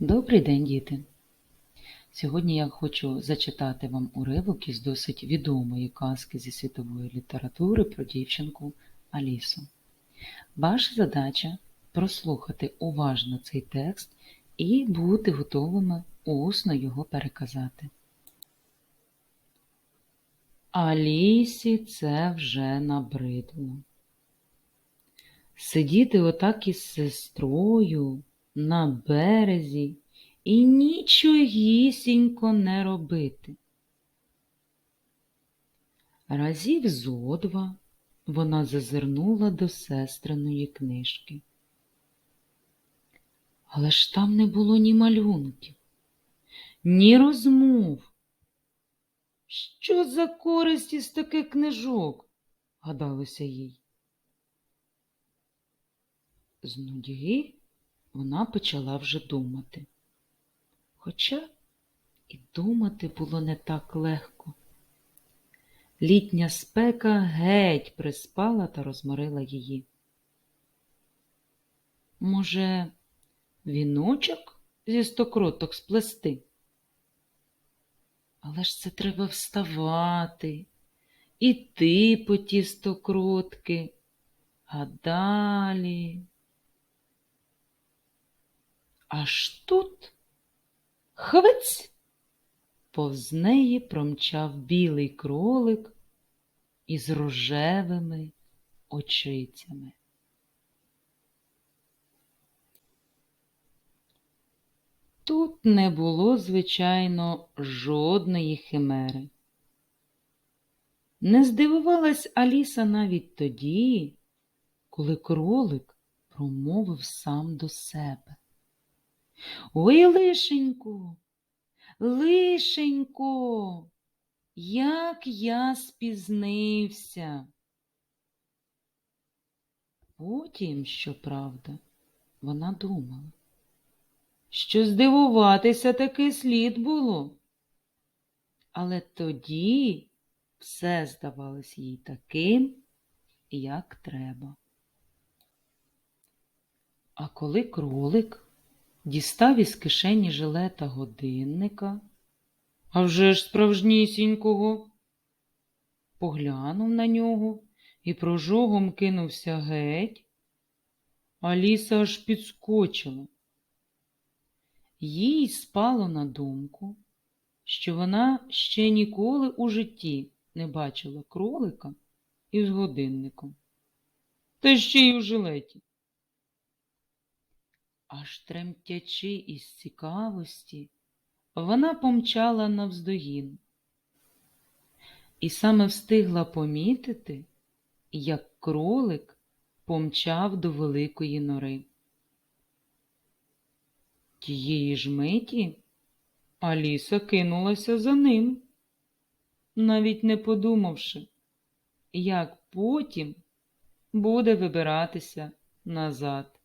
Добрий день, діти! Сьогодні я хочу зачитати вам уривок із досить відомої казки зі світової літератури про дівчинку Алісу. Ваша задача прослухати уважно цей текст і бути готовими усно його переказати. Алісі це вже набридло. Сидіти отак із сестрою на березі і нічогісінько не робити. Разів зо два вона зазирнула до сестриної книжки. Але ж там не було ні малюнків, ні розмов. Що за користь із таких книжок? гадалося їй. З нудьги вона почала вже думати. Хоча і думати було не так легко. Літня спека геть приспала та розморила її. Може, віночок зі стокроток сплести? Але ж це треба вставати, іти по ті стокротки, а далі. Аж тут хвиць повз неї промчав білий кролик із рожевими очицями. Тут не було, звичайно, жодної химери. Не здивувалась Аліса навіть тоді, коли кролик промовив сам до себе. Ой, лишенько, лишенько, як я спізнився. Потім, щоправда, вона думала, що здивуватися таки слід було. Але тоді все здавалось їй таким, як треба. А коли кролик дістав із кишені жилета годинника, а вже ж справжнісінького, поглянув на нього і прожогом кинувся геть, Аліса аж підскочила. Їй спало на думку, що вона ще ніколи у житті не бачила кролика із годинником, та ще й у жилеті. Аж тремтячи із цікавості, вона помчала навздогін і саме встигла помітити, як кролик помчав до великої нори. Тієї ж миті Аліса кинулася за ним, навіть не подумавши, як потім буде вибиратися назад.